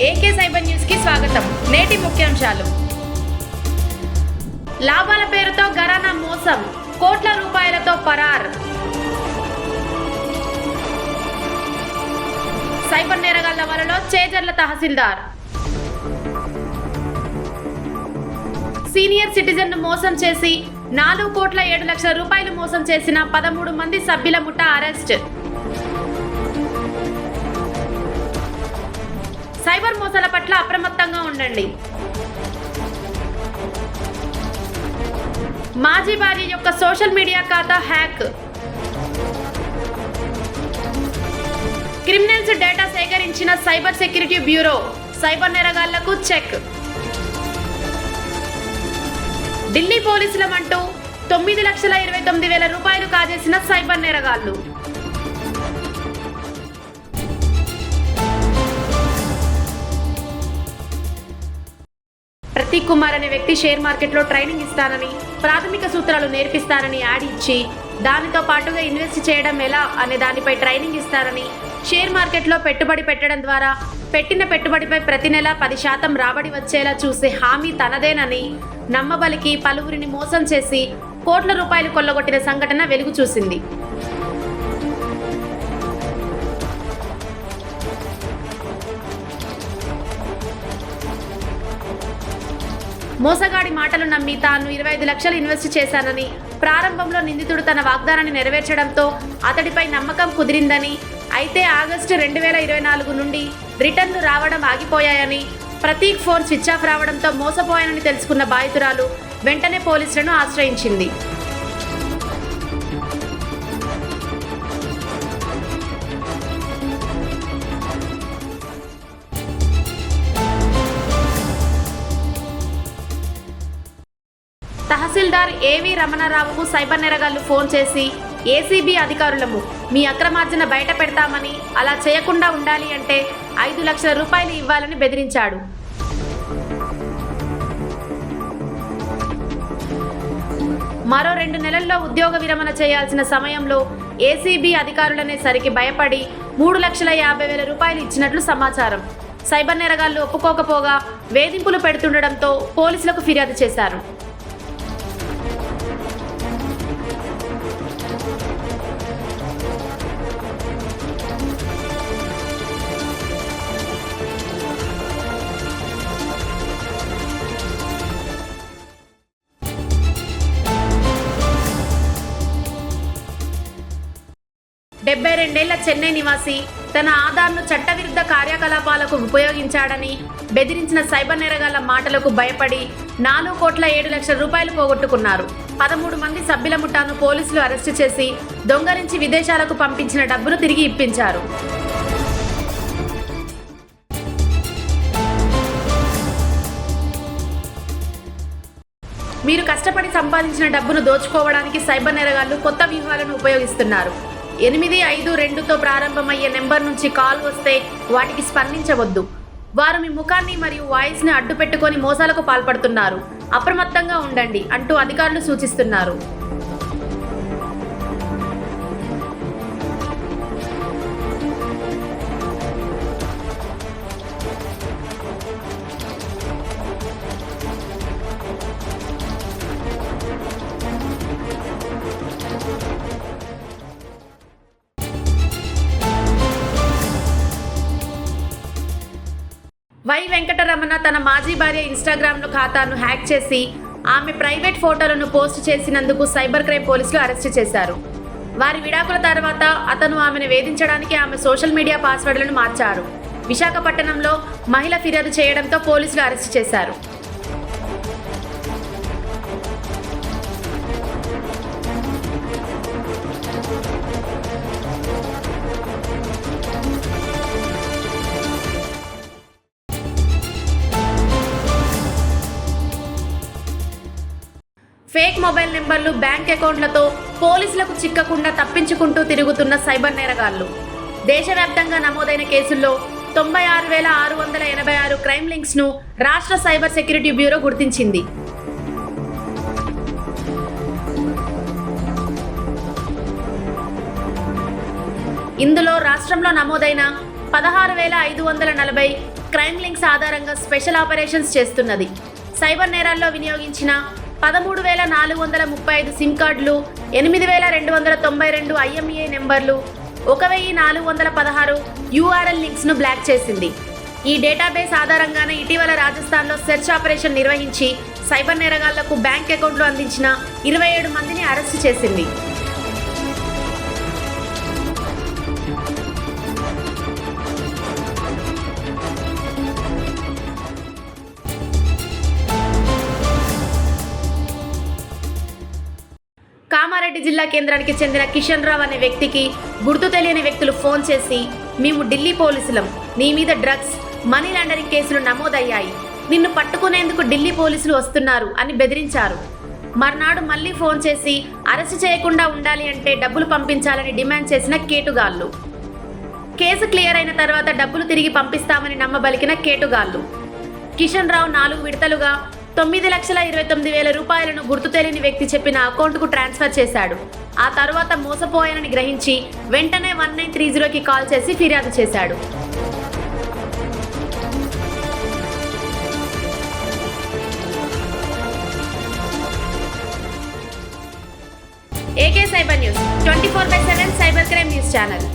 AK cyber న్యూస్కి స్వాగతం. నేటి ముఖ్యాంశాలు. లాభాల పేరుతో గరానా మోసం కోట్ల రూపాయలతో పరార్. సైబర్ నేరగాళ్ళ వలలో చేజర్ల తహసీల్దార్. సీనియర్ సిటిజన్ను మోసం చేసి నాలుగు కోట్ల ఏడు లక్షల రూపాయలు మోసం చేసిన పదమూడు మంది సభ్యుల ముఠా అరెస్ట్. సైబర్ మోసాల పట్ల అప్రమత్తంగా ఉండండి. మాజీ భార్య యొక్క సోషల్ మీడియా ఖాతా హ్యాక్. క్రిమినల్స్ డేటా సేకరించిన సైబర్ సెక్యూరిటీ బ్యూరో సైబర్ నేరగాళ్ళకు చెక్. ఢిల్లీ పోలీసులమంటూ తొమ్మిది లక్షల ఇరవై తొమ్మిది వేల రూపాయలు కాజేసిన సైబర్ నేరగాళ్ళు. ప్రతీక్ కుమార్ అనే వ్యక్తి షేర్ మార్కెట్లో ట్రైనింగ్ ఇస్తానని ప్రాథమిక సూత్రాలు నేర్పిస్తానని యాడ్ ఇచ్చి దానితో పాటుగా ఇన్వెస్ట్ చేయడం ఎలా అనే దానిపై ట్రైనింగ్ ఇస్తారని షేర్ మార్కెట్లో పెట్టుబడి పెట్టడం ద్వారా పెట్టిన పెట్టుబడిపై ప్రతి నెల పది శాతం రాబడి వచ్చేలా చూసే హామీ తనదేనని నమ్మబలికి పలువురిని మోసం చేసి కోట్ల రూపాయలు కొల్లగొట్టిన సంఘటన వెలుగు చూసింది. మోసగాడి మాటలు నమ్మి తాను ఇరవై ఐదు లక్షలు ఇన్వెస్ట్ చేశానని ప్రారంభంలో నిందితుడు తన వాగ్దానాన్ని నెరవేర్చడంతో అతడిపై నమ్మకం కుదిరిందని అయితే ఆగస్టు రెండు వేల ఇరవై నాలుగు నుండి రిటర్న్లు రావడం ఆగిపోయాయని ప్రతీక్ ఫోన్ స్విచ్ ఆఫ్ రావడంతో మోసపోయానని తెలుసుకున్న బాధితురాలు వెంటనే పోలీసులను ఆశ్రయించింది. తహసీల్దార్ ఏవి రమణారావుకు సైబర్ నేరగాళ్ళు ఫోన్ చేసి ఏసీబీ అధికారులము మీ అక్రమార్జన బయట పెడతామని అలా చేయకుండా ఉండాలి అంటే ఐదు లక్షల రూపాయలు ఇవ్వాలని బెదిరించాడు. మరో రెండు నెలల్లో ఉద్యోగ విరమణ చేయాల్సిన సమయంలో ఏసీబీ అధికారులనే సరికి భయపడి మూడు లక్షల యాభై వేల రూపాయలు ఇచ్చినట్లు సమాచారం. సైబర్ నేరగాళ్ళు ఒప్పుకోకపోగా వేధింపులు పెడుతుండటంతో పోలీసులకు ఫిర్యాదు చేశారు. డెబ్బై రెండేళ్ళ చెన్నై నివాసి. తన ఆధార్ను చట్టవిరుద్ధ కార్యకలాపాలకు ఉపయోగించాడని బెదిరించిన సైబర్ నేరగాళ్ళ మాటలకు భయపడి నాలుగు కోట్ల ఏడు లక్షల రూపాయలు పోగొట్టుకున్నారు. పదమూడు మంది సభ్యుల ముఠాను పోలీసులు అరెస్టు చేసి దొంగరించి విదేశాలకు పంపించిన డబ్బును తిరిగి ఇప్పించారు. మీరు కష్టపడి సంపాదించిన డబ్బును దోచుకోవడానికి సైబర్ నేరగాళ్ళు కొత్త వ్యూహాలను ఉపయోగిస్తున్నారు. ఎనిమిది ఐదు రెండుతో ప్రారంభమయ్యే నెంబర్ నుంచి కాల్ వస్తే వాటికి స్పందించవద్దు. వారు మీ ముఖాన్ని మరియు వాయిస్ని అడ్డు పెట్టుకొని మోసాలకు పాల్పడుతున్నారు. అప్రమత్తంగా ఉండండి అంటూ అధికారులు సూచిస్తున్నారు. వై వెంకటరమణ తన మాజీ భార్య ఇన్స్టాగ్రామ్లో ఖాతాను హ్యాక్ చేసి ఆమె ప్రైవేట్ ఫోటోలను పోస్ట్ చేసినందుకు సైబర్ క్రైమ్ పోలీసులు అరెస్ట్ చేశారు. వారి విడాకుల తర్వాత అతను ఆమెను వేధించడానికి ఆమె సోషల్ మీడియా పాస్వర్డ్లను మార్చారు. విశాఖపట్నంలో మహిళ ఫిర్యాదు చేయడంతో పోలీసులు అరెస్ట్ చేశారు. ఫేక్ మొబైల్ నెంబర్లు బ్యాంక్ అకౌంట్లతో పోలీసులకు చిక్కకుండా తప్పించుకుంటూ తిరుగుతున్న సైబర్ నేరగాళ్ళు. దేశవ్యాప్తంగా నమోదైన కేసుల్లో తొంభై ఆరు వేల ఆరు వందల ఎనభై ఆరు క్రైమ్ లింక్స్ను రాష్ట్ర సైబర్ సెక్యూరిటీ బ్యూరో గుర్తించింది. ఇందులో రాష్ట్రంలో నమోదైన పదహారు వేల ఐదు వందల నలభై క్రైమ్ లింక్స్ ఆధారంగా స్పెషల్ ఆపరేషన్స్ చేస్తున్నది. సైబర్ నేరాల్లో వినియోగించిన పదమూడు వేల నాలుగు వందల ముప్పై ఐదు సిమ్ కార్డులు ఎనిమిది వేల రెండు వందల తొంభై రెండు ఐఎంఏ నెంబర్లు ఒక వెయ్యి నాలుగు వందల పదహారు యూఆర్ఎల్ లింక్స్ను బ్లాక్ చేసింది. ఈ డేటాబేస్ ఆధారంగానే ఇటీవల రాజస్థాన్లో సెర్చ్ ఆపరేషన్ నిర్వహించి సైబర్ నేరగాళ్ళకు బ్యాంక్ అకౌంట్లు అందించిన ఇరవై ఏడు మందిని అరెస్టు చేసింది. కామారెడ్డి జిల్లా కేంద్రానికి చెందిన కిషన్ రావు అనే వ్యక్తికి గుర్తు తెలియని వ్యక్తులు ఫోన్ చేసి మేము ఢిల్లీ పోలీసులం. నీ మీద డ్రగ్స్ మనీ లాండరింగ్ కేసులు నమోదయ్యాయి. నిన్ను పట్టుకునేందుకు ఢిల్లీ పోలీసులు వస్తున్నారు అని బెదిరించారు. మర్నాడు మళ్ళీ ఫోన్ చేసి అరెస్ట్ చేయకుండా ఉండాలి అంటే డబ్బులు పంపించాలని డిమాండ్ చేసిన కేటుగాళ్ళు. కేసు క్లియర్ అయిన తర్వాత డబ్బులు తిరిగి పంపిస్తామని నమ్మబలికిన కేటుగాళ్ళు. కిషన్ రావు నాలుగు విడతలుగా తొమ్మిది లక్షల ఇరవై తొమ్మిది వేల రూపాయలను గుర్తు తెలియని వ్యక్తి చెప్పిన అకౌంట్కు ట్రాన్స్ఫర్ చేశాడు. ఆ తర్వాత మోసపోయానని గ్రహించి వెంటనే వన్ నైన్ త్రీ జీరోకి కాల్ చేసి ఫిర్యాదు చేశాడు. AK cyber news twenty four by seven cyber crime news channel.